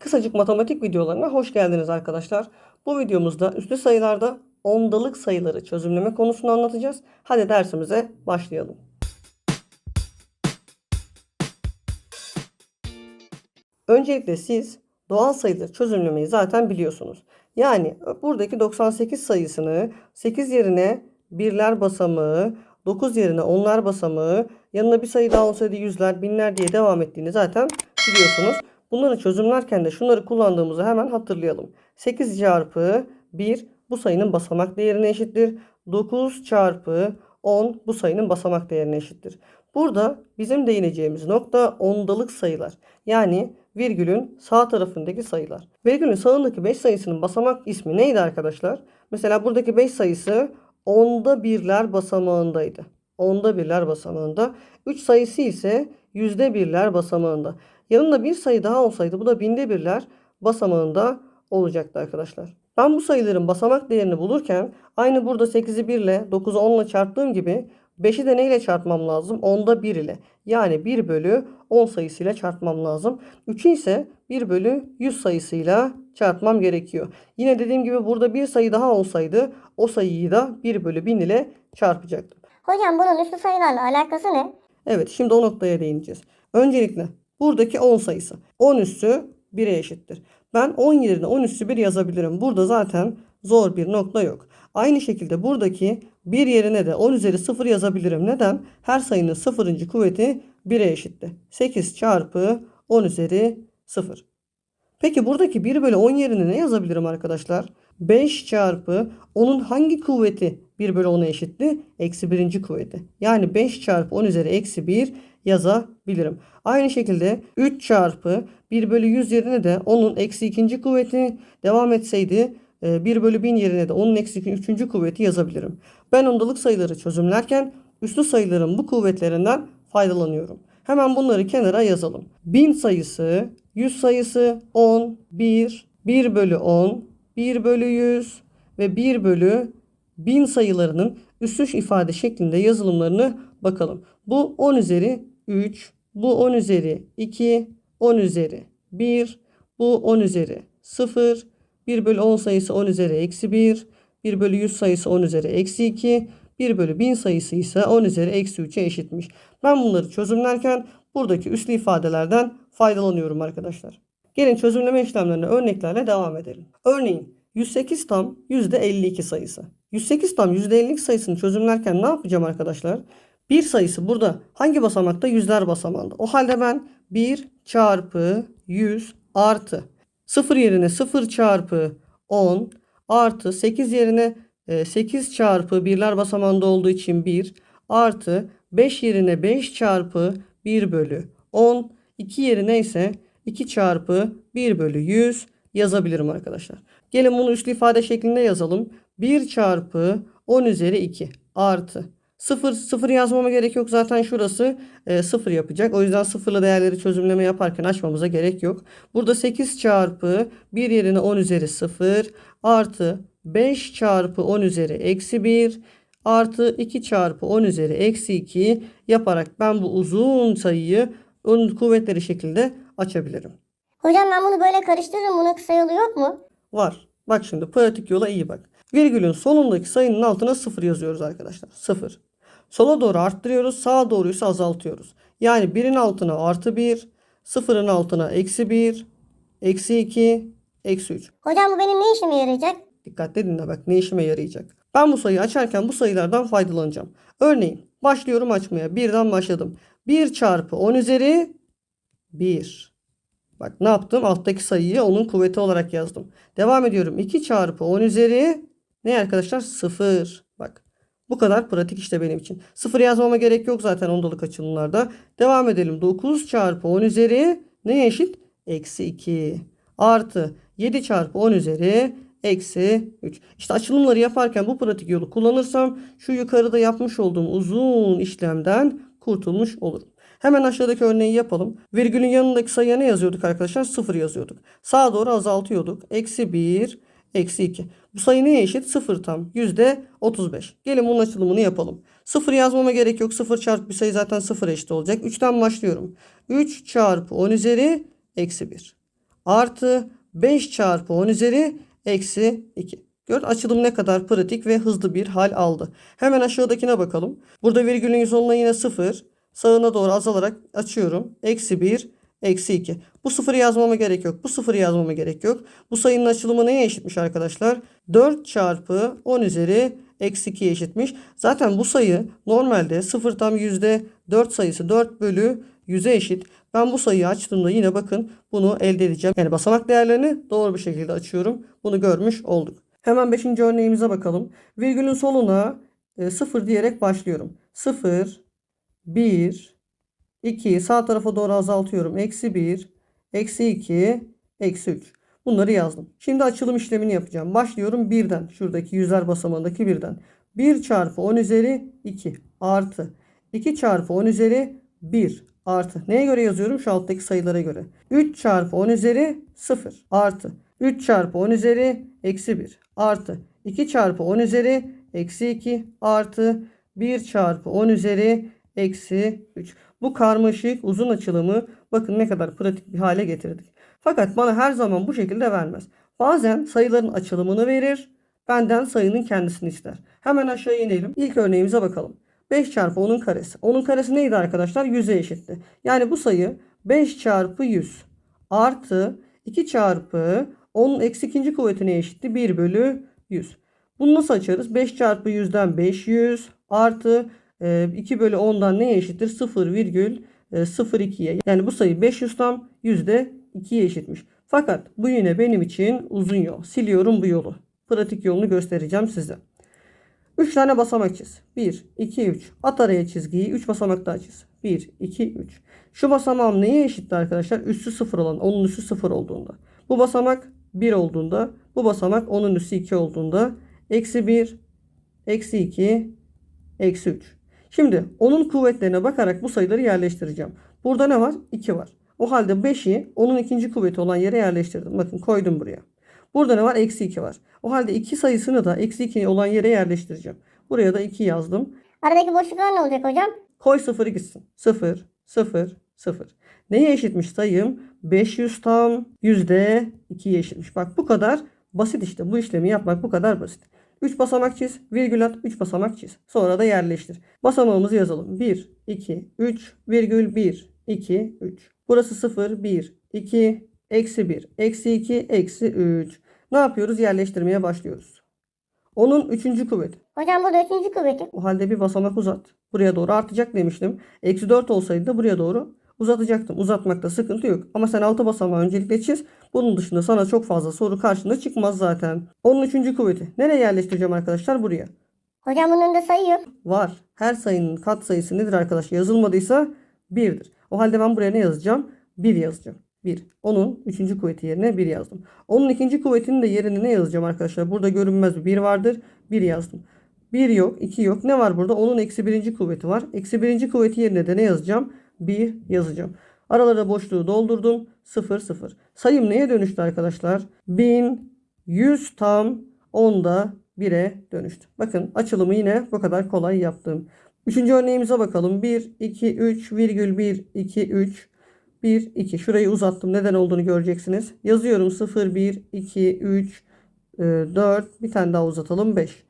Kısacık matematik videolarına hoş geldiniz arkadaşlar. Bu videomuzda üslü sayılarda ondalık sayıları çözümleme konusunu anlatacağız. Hadi dersimize başlayalım. Öncelikle siz doğal sayıları çözümlemeyi zaten biliyorsunuz. Yani buradaki 98 sayısını 8 yerine birler basamağı, 9 yerine onlar basamağı, yanına bir sayı daha olsaydı yüzler, binler diye devam ettiğini zaten biliyorsunuz. Bunları çözümlerken de şunları kullandığımızı hemen hatırlayalım. 8 çarpı 1 bu sayının basamak değerine eşittir. 9 çarpı 10 bu sayının basamak değerine eşittir. Burada bizim değineceğimiz nokta ondalık sayılar. Yani virgülün sağ tarafındaki sayılar. Virgülün sağındaki 5 sayısının basamak ismi neydi arkadaşlar? Mesela buradaki 5 sayısı onda birler basamağındaydı. Onda birler basamağında. 3 sayısı ise yüzde birler basamağında. Yanında bir sayı daha olsaydı bu da binde birler basamağında olacaktı arkadaşlar. Ben bu sayıların basamak değerini bulurken aynı burada 8'i 1 ile 9'u 10 ile çarptığım gibi 5'i de neyle çarpmam lazım? 10'da 1 ile. Yani 1 bölü 10 sayısıyla çarpmam lazım. 3'ü ise 1 bölü 100 sayısıyla çarpmam gerekiyor. Yine dediğim gibi burada bir sayı daha olsaydı o sayıyı da 1 bölü 1000 ile çarpacaktım. Hocam bunun üslü sayılarla alakası ne? Evet şimdi o noktaya değineceğiz. Öncelikle buradaki 10 sayısı. 10 üssü 1'e eşittir. Ben 10 yerine 10 üssü 1 yazabilirim. Burada zaten zor bir nokta yok. Aynı şekilde buradaki 1 yerine de 10 üzeri 0 yazabilirim. Neden? Her sayının 0. kuvveti 1'e eşitti. 8 çarpı 10 üzeri 0. Peki buradaki 1 bölü 10 yerine ne yazabilirim arkadaşlar? 5 çarpı onun hangi kuvveti 1 bölü 10'a eşitti? Eksi birinci kuvveti. Yani 5 çarpı 10 üzeri eksi 1 yazabilirim. Aynı şekilde 3 çarpı 1 bölü 100 yerine de onun eksi ikinci kuvveti devam etseydi 1 bölü 1000 yerine de onun eksi üçüncü kuvveti yazabilirim. Ben ondalık sayıları çözümlerken üslü sayıların bu kuvvetlerinden faydalanıyorum. Hemen bunları kenara yazalım. 1000 sayısı, 100 sayısı 10, 1, 1 bölü 10, 1 bölü 100 ve 1 bölü 1000 sayılarının üslü ifade şeklinde yazılımlarını bakalım. Bu 10 üzeri 3, bu 10 üzeri 2, 10 üzeri 1, bu 10 üzeri 0, 1 bölü 10 sayısı 10 üzeri eksi 1, 1 bölü 100 sayısı 10 üzeri eksi 2, 1 bölü 1000 sayısı ise 10 üzeri eksi 3'e eşitmiş. Ben bunları çözümlerken buradaki üslü ifadelerden faydalanıyorum arkadaşlar. Gelin çözümleme işlemlerine örneklerle devam edelim. Örneğin 108 tam %52 sayısı. 108 tam %52 sayısını çözümlerken ne yapacağım arkadaşlar? Bir sayısı burada hangi basamakta? Yüzler basamağında. O halde ben 1 çarpı 100 artı 0 yerine 0 çarpı 10 artı 8 yerine 8 çarpı birler basamağında olduğu için 1 artı 5 yerine 5 çarpı 1 bölü 10 2 yerine ise 2 çarpı 1 bölü 100 yazabilirim arkadaşlar. Gelin bunu üslü ifade şeklinde yazalım. 1 çarpı 10 üzeri 2 artı 0 0 yazmama gerek yok. Zaten şurası e, 0 yapacak. O yüzden sıfırlı değerleri çözümleme yaparken açmamıza gerek yok. Burada 8 çarpı 1 yerine 10 üzeri 0 artı 5 çarpı 10 üzeri eksi 1 artı 2 çarpı 10 üzeri eksi 2 yaparak ben bu uzun sayıyı onun kuvvetleri şekilde açabilirim. Hocam ben bunu böyle karıştırırım. Bunun kısa yolu yok mu? Var. Bak şimdi pratik yola iyi bak. Virgülün sonundaki sayının altına 0 yazıyoruz arkadaşlar. 0. Sola doğru arttırıyoruz. Sağa doğruysa azaltıyoruz. Yani 1'in altına artı 1. 0'ın altına eksi 1. Eksi 2. Eksi 3. Hocam bu benim ne işime yarayacak? Dikkatli dinle bak ne işime yarayacak. Ben bu sayıyı açarken bu sayılardan faydalanacağım. Örneğin başlıyorum açmaya. Birden başladım. 1 çarpı 10 üzeri 1. Bak ne yaptım? Alttaki sayıyı onun kuvveti olarak yazdım. Devam ediyorum. 2 çarpı 10 üzeri ne arkadaşlar? 0. Bak bu kadar pratik işte benim için. 0 yazmama gerek yok zaten ondalık açılımlarda. Devam edelim. 9 çarpı 10 üzeri neye eşit? Eksi 2. Artı 7 çarpı 10 üzeri eksi 3. İşte açılımları yaparken bu pratik yolu kullanırsam şu yukarıda yapmış olduğum uzun işlemden kurtulmuş olurum. Hemen aşağıdaki örneği yapalım. Virgülün yanındaki sayıya ne yazıyorduk arkadaşlar? 0 yazıyorduk. Sağa doğru azaltıyorduk. Eksi 1, eksi 2. Bu sayı neye eşit? 0 tam. Yüzde 35. Gelin bunun açılımını yapalım. 0 yazmama gerek yok. 0 çarpı bir sayı zaten 0 eşit olacak. 3'ten başlıyorum. 3 çarpı 10 üzeri eksi 1. artı 5 çarpı 10 üzeri eksi 2. Gör açılım ne kadar pratik ve hızlı bir hal aldı. Hemen aşağıdakine bakalım. Burada virgülün sonuna yine 0. Sağına doğru azalarak açıyorum. Eksi 1, eksi 2. Bu sıfırı yazmama gerek yok. Bu sıfırı yazmama gerek yok. Bu sayının açılımı neye eşitmiş arkadaşlar? 4 çarpı 10 üzeri eksi 2'ye eşitmiş. Zaten bu sayı normalde 0 tam yüzde 4 sayısı 4 bölü 100'e eşit. Ben bu sayıyı açtığımda yine bakın bunu elde edeceğim. Yani basamak değerlerini doğru bir şekilde açıyorum. Bunu görmüş olduk. Hemen 5. örneğimize bakalım. Virgülün soluna 0 diyerek başlıyorum. 0, 1, 2 sağ tarafa doğru azaltıyorum. Eksi 1, eksi 2, eksi 3. Bunları yazdım. Şimdi açılım işlemini yapacağım. Başlıyorum 1'den. Şuradaki yüzler basamağındaki 1'den. 1 çarpı 10 üzeri 2 artı 2 çarpı 10 üzeri 1 artı. Neye göre yazıyorum? Şu alttaki sayılara göre. 3 çarpı 10 üzeri 0 artı. 3 çarpı 10 üzeri eksi 1 artı. 2 çarpı 10 üzeri eksi 2 artı 1 çarpı 10 üzeri eksi 3. Bu karmaşık uzun açılımı bakın ne kadar pratik bir hale getirdik. Fakat bana her zaman bu şekilde vermez. Bazen sayıların açılımını verir. Benden sayının kendisini ister. Hemen aşağı inelim. İlk örneğimize bakalım. 5 çarpı 10'un karesi. 10'un karesi neydi arkadaşlar? 100'e eşitti. Yani bu sayı 5 çarpı 100 artı 2 çarpı 10'un eksi ikinci kuvvetine eşitti. 1 bölü 100. Bunu nasıl açarız? 5 çarpı 100'den 500 artı 2 bölü 10'dan neye eşittir? 0 virgül e, 0,2'ye. Yani bu sayı 500 tam yüzde 2'ye eşitmiş. Fakat bu yine benim için uzun yol. Siliyorum bu yolu. Pratik yolunu göstereceğim size. 3 tane basamak çiz. 1, 2, 3. At araya çizgiyi. 3 basamak çiz. 1, 2, 3. Şu basamağım neye eşitti arkadaşlar? Üssü 0 olan. Onun üssü 0 olduğunda. Bu basamak 1 olduğunda. Bu basamak onun üssü 2 olduğunda. Eksi 1, eksi 2, eksi 3. Şimdi onun kuvvetlerine bakarak bu sayıları yerleştireceğim. Burada ne var? 2 var. O halde 5'i onun ikinci kuvveti olan yere yerleştirdim. Bakın koydum buraya. Burada ne var? Eksi 2 var. O halde 2 sayısını da eksi 2 olan yere yerleştireceğim. Buraya da 2 yazdım. Aradaki boşluklar ne olacak hocam? Koy 0'ı gitsin. 0, 0, 0. Neye eşitmiş sayım? 500 tam yüzde 2'ye eşitmiş. Bak bu kadar basit işte. Bu işlemi yapmak bu kadar basit. 3 basamak çiz. Virgül at. 3 basamak çiz. Sonra da yerleştir. Basamağımızı yazalım. 1, 2, 3, virgül 1, 2, 3. Burası 0, 1, 2, eksi 1, eksi 2, eksi 3. Ne yapıyoruz? Yerleştirmeye başlıyoruz. Onun üçüncü kuvveti. Hocam burada üçüncü kuvveti. O halde bir basamak uzat. Buraya doğru artacak demiştim. Eksi 4 olsaydı da buraya doğru uzatacaktım. Uzatmakta sıkıntı yok. Ama sen altı basamağı öncelikle çiz. Bunun dışında sana çok fazla soru karşına çıkmaz zaten. Onun üçüncü kuvveti. Nereye yerleştireceğim arkadaşlar? Buraya. Hocam bunun önünde sayı yok. Var. Her sayının kat sayısı nedir arkadaşlar? Yazılmadıysa 1'dir. O halde ben buraya ne yazacağım? 1 yazacağım. 1. Onun üçüncü kuvveti yerine 1 yazdım. Onun ikinci kuvvetinin de yerine ne yazacağım arkadaşlar? Burada görünmez bir 1 vardır. 1 yazdım. 1 yok, 2 yok. Ne var burada? Onun eksi birinci kuvveti var. Eksi birinci kuvveti yerine de ne yazacağım? 1 yazacağım. Aralara boşluğu doldurdum. 0, 0. Sayım neye dönüştü arkadaşlar? 1100 tam 10'da 1'e dönüştü. Bakın açılımı yine bu kadar kolay yaptım. Üçüncü örneğimize bakalım. 1, 2, 3, virgül 1, 2, 3, 1, 2. Şurayı uzattım. Neden olduğunu göreceksiniz. Yazıyorum 0, 1, 2, 3, 4. Bir tane daha uzatalım. 5.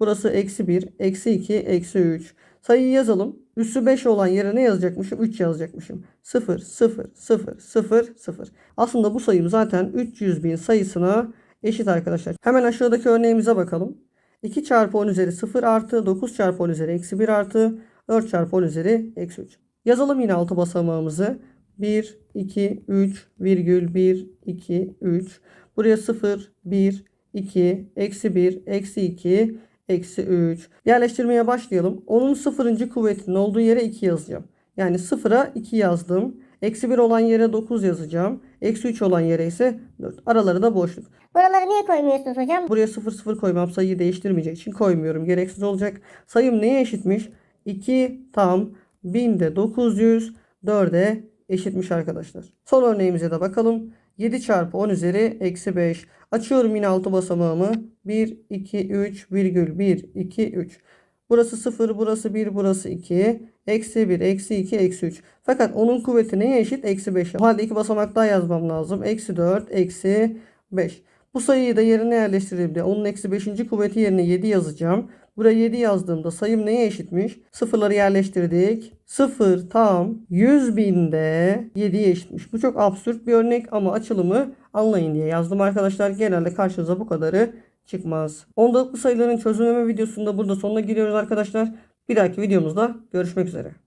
Burası eksi 1, eksi 2, eksi 3. Sayıyı yazalım. Üssü 5 olan yere ne yazacakmışım? 3 yazacakmışım. 0, 0, 0, 0, 0. Aslında bu sayım zaten 300 bin sayısına eşit arkadaşlar. Hemen aşağıdaki örneğimize bakalım. 2 çarpı 10 üzeri 0 artı 9 çarpı 10 üzeri eksi 1 artı 4 çarpı 10 üzeri eksi 3. Yazalım yine altı basamağımızı. 1, 2, 3, virgül 1, 2, 3. Buraya 0, 1, 2, eksi 1, eksi 2, eksi 3. Yerleştirmeye başlayalım. Onun sıfırıncı kuvvetinin olduğu yere 2 yazacağım. Yani sıfıra 2 yazdım. Eksi 1 olan yere 9 yazacağım. Eksi 3 olan yere ise 4. Araları da boşluk. Buraları niye koymuyorsunuz hocam? Buraya 0 0 koymam sayıyı değiştirmeyecek için koymuyorum. Gereksiz olacak. Sayım neye eşitmiş? 2 tam 1000'de 900 4'e eşitmiş arkadaşlar. Son örneğimize de bakalım. 7 çarpı 10 üzeri eksi 5. Açıyorum yine altı basamağımı. 1, 2, 3, virgül 1, 2, 3. Burası 0, burası 1, burası 2. Eksi 1, eksi 2, eksi 3. Fakat onun kuvveti neye eşit? Eksi 5. O halde iki basamak daha yazmam lazım. Eksi 4, eksi 5. Bu sayıyı da yerine yerleştirdiğimde onun eksi 5. kuvveti yerine 7 yazacağım. Buraya 7 yazdığımda sayım neye eşitmiş? Sıfırları yerleştirdik. 0 tam 100 binde 7'ye eşitmiş. Bu çok absürt bir örnek ama açılımı anlayın diye yazdım arkadaşlar. Genelde karşınıza bu kadarı çıkmaz. Ondalıklı sayıların çözümleme videosunda burada sonuna giriyoruz arkadaşlar. Bir dahaki videomuzda görüşmek üzere.